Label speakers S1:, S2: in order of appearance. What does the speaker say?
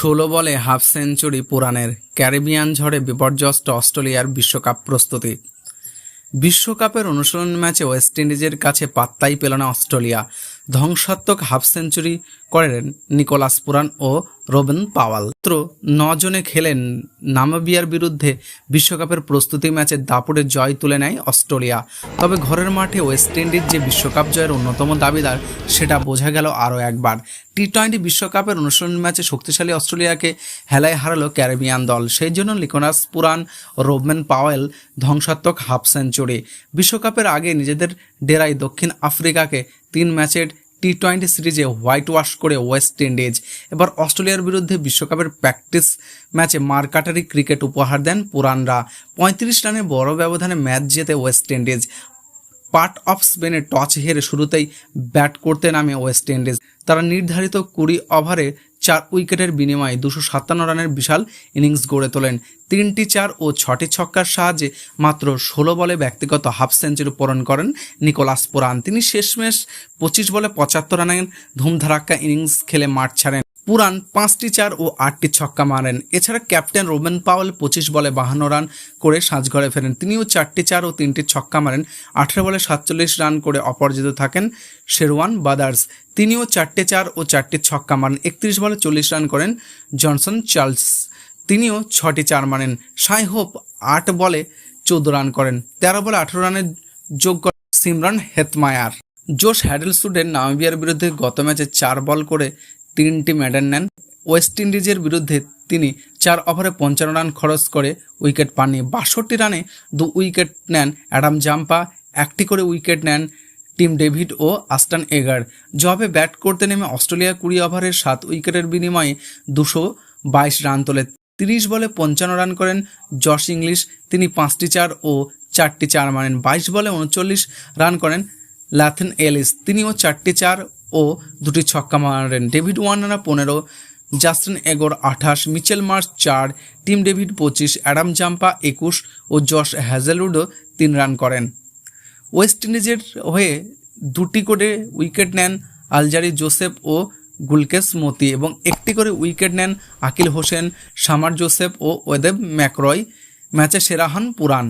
S1: ষোলো বলে half century পুরাণের ক্যারিবিয়ান ঝড়ে বিপর্যস্ত অস্ট্রেলিয়ার বিশ্বকাপ প্রস্তুতি। বিশ্বকাপের অনুশীলন ম্যাচে ওয়েস্ট ইন্ডিজের কাছে পাত্তাই পেল না অস্ট্রেলিয়া। ধ্বংসাত্মক হাফ সেঞ্চুরি করেন নিকোলাস পুরান ও রোবেন পাওয়াল। মাত্র নজনে খেলেন নামিবিয়ার বিরুদ্ধে বিশ্বকাপের প্রস্তুতি ম্যাচে দাপুটে জয় তুলে নেয় অস্ট্রেলিয়া। তবে ঘরের মাঠে ওয়েস্ট ইন্ডিজ যে বিশ্বকাপ জয়ের অন্যতম দাবিদার, সেটা বোঝা গেল আরও একবার। টি টোয়েন্টি বিশ্বকাপের অনুশীলন ম্যাচে শক্তিশালী অস্ট্রেলিয়াকে হেলায় হারালো ক্যারিবিয়ান দল। সেই জন্য লিকোনাস পুরান ও রোবমেন পাওয়েল ধ্বংসাত্মক হাফ সেঞ্চুরি। বিশ্বকাপের আগে নিজেদের ডেরাই দক্ষিণ আফ্রিকাকে তিন ম্যাচের টি টোয়েন্টি সিরিজে হোয়াইট ওয়াশ করে ওয়েস্ট ইন্ডিজ এবার অস্ট্রেলিয়ার বিরুদ্ধে বিশ্বকাপের প্র্যাকটিস ম্যাচে মারকাটারি ক্রিকেট উপহার দেন পুরানরা। পঁয়ত্রিশ রানে বড় ব্যবধানে ম্যাচ জেতে ওয়েস্ট ইন্ডিজ পার্ট অফ স্পেনে টচ হেরে শুরুতেই ব্যাট করতে নামে ওয়েস্ট ইন্ডিজ তারা নির্ধারিত কুড়ি ওভারে চার উইকেটের বিনিময়ে দুশো সাতান্ন রানের বিশাল ইনিংস গড়ে তোলেন। তিনটি চার ও ছটি ছক্কার সাহায্যে মাত্র ষোলো বলে ব্যক্তিগত হাফ সেঞ্চুরি পূরণ করেন নিকোলাস পোরান। তিনি শেষমেশ পঁচিশ বলে পঁচাত্তর রানের ধুমধারাক্কা ইনিংস খেলে মাঠ ছাড়েন। পুরান পাঁচটি চার ও আটটি ছক্কা মারেন। এছাড়া ক্যাপ্টেন রোবেন পাওয়েল পঁচিশ বলে বাহান্ন রান করে সাজঘরে ফেরেন। তিনিও চারটি চার ও তিনটি ছক্কা মারেন। আঠেরো বলে সাতচল্লিশ রান করে অপরাজিত থাকেন শেরওয়ান বাদার্স। তিনিও চারটে চার ও চারটি ছক্কা মারেন। একত্রিশ বলে চল্লিশ রান করেন জনসন চার্লস। তিনিও ছটি চার মারেন। সাই হোপ আট বলে চৌদ্দ রান করেন। তেরো বলে আঠেরো রানের যোগ করেন সিমরান হেতমায়ার। জোশ হ্যাডেলসুডের নামিবিয়ার বিরুদ্ধে গত ম্যাচে চার বল করে তিনটি মেডেল নেন। ওয়েস্ট ইন্ডিজের বিরুদ্ধে তিনি চার ওভারে পঞ্চান্ন রান খরচ করে উইকেট পাননি। বাষট্টি রানে দু উইকেট নেন অ্যাডাম জাম্পা একটি করে উইকেট নেন টিম ডেভিড ও আস্টান এগার জবে ব্যাট করতে নেমে অস্ট্রেলিয়া কুড়ি ওভারের সাত উইকেটের বিনিময়ে দুশো বাইশ রান তোলে। তিরিশ বলে পঞ্চান্ন রান করেন জশ ইংলিশ তিনি পাঁচটি চার ও চারটি চার মারেন। বাইশ বলে উনচল্লিশ রান করেন ল্যাথেন এলিস তিনিও চারটি চার ও দুটি ছক্কা মারেন। ডেভিড ওয়ার্নারা পনেরো, জাস্টিন এগোর আঠাশ, মিচেল মার্চ চার, টিম ডেভিড পঁচিশ, অ্যাডাম জাম্পা একুশ ও জশ হ্যাজেলউডও তিন রান করেন। ওয়েস্ট ইন্ডিজের হয়ে দুটি করে উইকেট নেন আলজারি জোসেফ ও গুলকেস মতি এবং একটি করে উইকেট নেন আকিল হোসেন, সামার জোসেফ ও ওয়েদেব ম্যাকরয়। ম্যাচে সেরা হন পুরান।